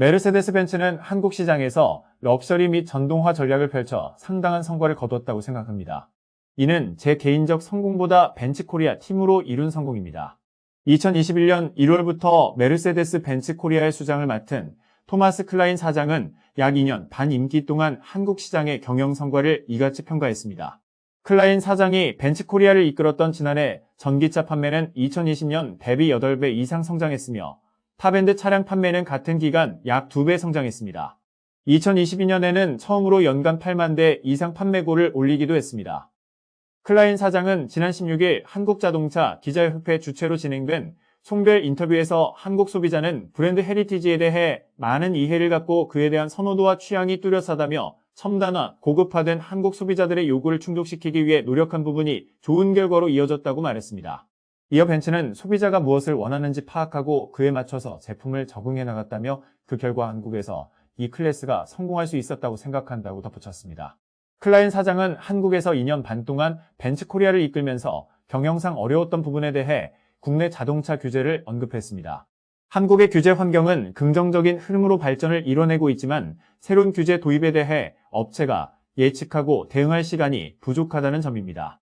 메르세데스 벤츠는 한국 시장에서 럭셔리 및 전동화 전략을 펼쳐 상당한 성과를 거뒀다고 생각합니다. 이는 제 개인적 성공보다 벤츠 코리아 팀으로 이룬 성공입니다. 2021년 1월부터 메르세데스 벤츠 코리아의 수장을 맡은 토마스 클라인 사장은 약 2년 반 임기 동안 한국 시장의 경영 성과를 이같이 평가했습니다. 클라인 사장이 벤츠 코리아를 이끌었던 지난해 전기차 판매는 2020년 대비 8배 이상 성장했으며 탑엔드 차량 판매는 같은 기간 약 2배 성장했습니다. 2022년에는 처음으로 연간 8만 대 이상 판매고를 올리기도 했습니다. 클라인 사장은 지난 16일 한국자동차 기자협회 주최로 진행된 송별 인터뷰에서 한국 소비자는 브랜드 헤리티지에 대해 많은 이해를 갖고 그에 대한 선호도와 취향이 뚜렷하다며 첨단화, 고급화된 한국 소비자들의 요구를 충족시키기 위해 노력한 부분이 좋은 결과로 이어졌다고 말했습니다. 이어 벤츠는 소비자가 무엇을 원하는지 파악하고 그에 맞춰서 제품을 적응해 나갔다며 그 결과 한국에서 이 클래스가 성공할 수 있었다고 생각한다고 덧붙였습니다. 클라인 사장은 한국에서 2년 반 동안 벤츠 코리아를 이끌면서 경영상 어려웠던 부분에 대해 국내 자동차 규제를 언급했습니다. 한국의 규제 환경은 긍정적인 흐름으로 발전을 이뤄내고 있지만 새로운 규제 도입에 대해 업체가 예측하고 대응할 시간이 부족하다는 점입니다.